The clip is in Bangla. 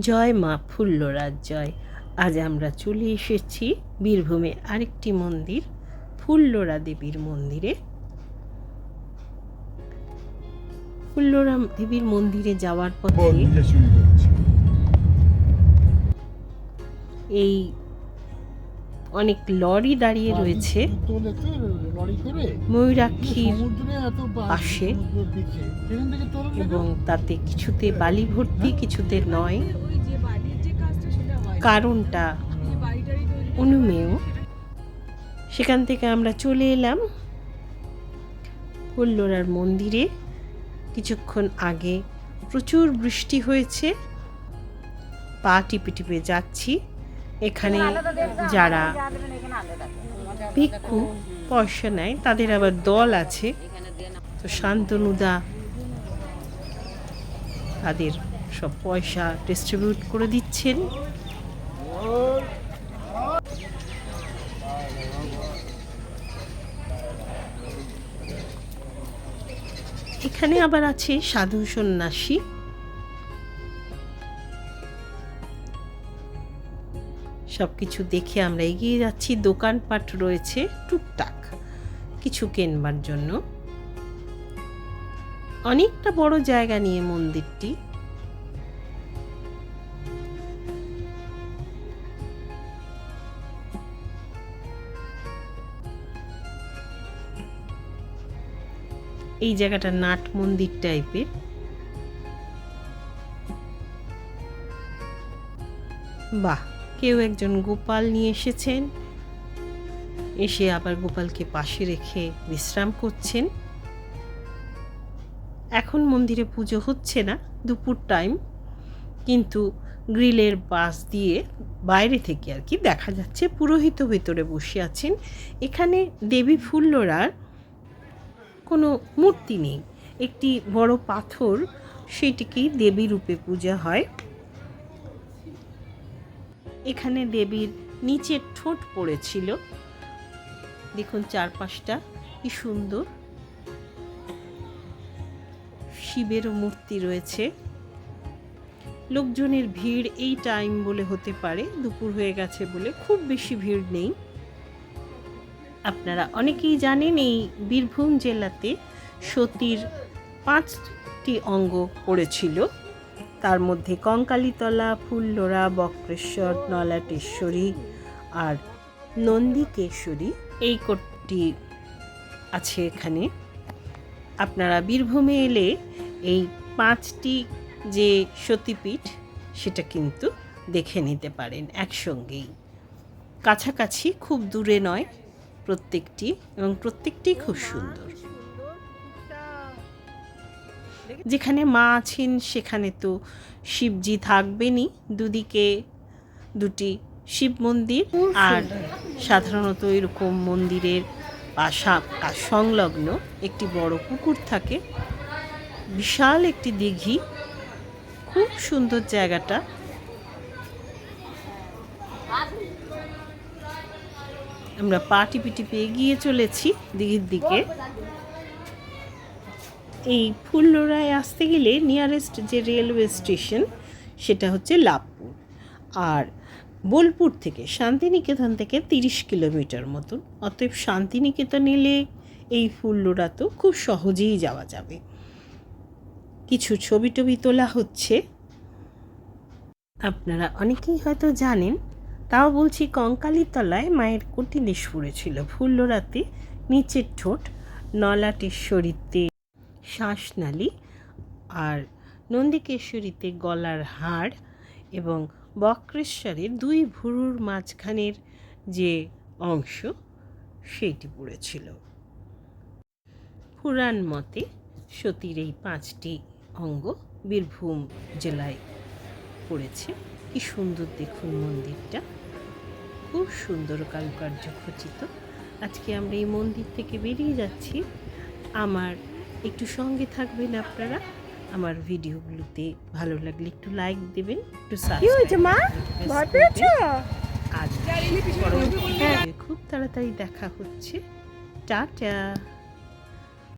জয় মা ফুল্লরাজ জয়। আজ আমরা চলে এসেছি বীরভূমে আরেকটি মন্দির ফুল্লরা দেবীর মন্দিরে। ফুল্লরা দেবীর মন্দিরে যাওয়ার পথে এই অনেক লরি দাঁড়িয়ে রয়েছে। ময়ূরাক্ষীর পাশে। এবং তাতে কিছুতে বালি ভর্তি কিছুতে নয়। হয়। কারণটা অনুমেয়। সেখান থেকে আমরা চলে এলাম কল্লোরার মন্দিরে। কিছুক্ষণ আগে প্রচুর বৃষ্টি হয়েছে। পা টিপে টিপে যাচ্ছি। এখানে যারা ভিক্ষু পয়সা নেয় তাদের আবার দল আছে। তো শান্তনুদা তাদের সব পয়সা ডিস্ট্রিবিউট করে দিচ্ছেন। এখানে আবার আছে সাধু সন্ন্যাসী। সবকিছু দেখে আমরা এগিয়ে যাচ্ছি। দোকানপাট রয়েছে টুকটাক কিছু কেনবার জন্য। অনেকটা বড় জায়গা নিয়ে মন্দিরটি। এই জায়গাটা নাট মন্দির টাইপের। বাহ! কেউ একজন গোপাল নিয়ে এসেছেন। এসে আবার গোপালকে পাশে রেখে বিশ্রাম করছেন। এখন মন্দিরে পুজো হচ্ছে না, দুপুর টাইম কিন্তু গ্রিলের পাশ দিয়ে বাইরে থেকে আর কি দেখা যাচ্ছে। পুরোহিত ভেতরে বসে আছেন। এখানে দেবী ফুল্লরার কোনো মূর্তি নেই। একটি বড় পাথর সেটিকেই দেবী রূপে পূজা হয়। এখানে দেবীর নিচের ঠোঁট পড়েছিল। দেখুন চারপাশটা কি সুন্দর। শিবেরও মূর্তি রয়েছে। লোকজনের ভিড় এই টাইম বলে হতে পারে, দুপুর হয়ে গেছে বলে খুব বেশি ভিড় নেই। আপনারা অনেকেই জানেন এই বীরভূম জেলাতে সতীর পাঁচটি অঙ্গ পড়েছিল। তার মধ্যে কঙ্কালীতলা, ফুল্লরা, বক্রেশ্বর, নলাটেশ্বরী আর নন্দিকেশ্বরী এই কোটটি আছে এখানে। আপনারা বীরভূমে এলে এই পাঁচটি যে সতীপীঠ, সেটা কিন্তু দেখে নিতে পারেন একসঙ্গেই। কাছাকাছি খুব দূরে নয় প্রত্যেকটি এবং প্রত্যেকটি খুব সুন্দর। যেখানে মা আছেন, সেখানে তো শিবজি থাকবেনই। দুদিকে দুটি শিব মন্দির আর সাধারণত এরকম মন্দিরের সংলগ্ন একটি বড় পুকুর থাকে। বিশাল একটি দিঘি। খুব সুন্দর জায়গাটা। আমরা পা টিপে টিপে এগিয়ে চলেছি দিঘির দিকে। এই ফুল্লরায় আসতে গেলে নিয়ারেস্ট যে রেলওয়ে স্টেশন সেটা হচ্ছে লাভপুর। আর বোলপুর থেকে শান্তিনিকেতন থেকে তিরিশ কিলোমিটার মতন। অতএব শান্তিনিকেতন এলে এই ফুল্লরা তো খুব সহজেই যাওয়া যাবে। কিছু ছবি টবি তোলা হচ্ছে। আপনারা অনেকেই হয়তো জানেন, তাও বলছি কঙ্কালীতলায় মায়ের কটিলেশ্বরে ছিল ফুল্লরাতে নিচের ঠোঁট নলাটেশ্বরীতে। শ্বাসনালী আর নন্দিকেশ্বরীতে গলার হাড় এবং বক্রেশ্বরের দুই ভুরুর মাঝখানের যে অংশ, সেইটি পড়েছিল। পুরাণ মতে সতীর এই পাঁচটি অঙ্গ বীরভূম জেলায় পড়েছে। কি সুন্দর দেখুন মন্দিরটা। খুব সুন্দর কারুকার্য খচিত। আজকে আমরা এই মন্দির থেকে বেরিয়ে যাচ্ছি। আমার একটু সঙ্গে থাকবেন আপনারা। আমার ভিডিওগুলোতে ভালো লাগলে একটু লাইক দেবেন একটু আজ খুব তাড়াতাড়ি দেখা হচ্ছে। টাটা।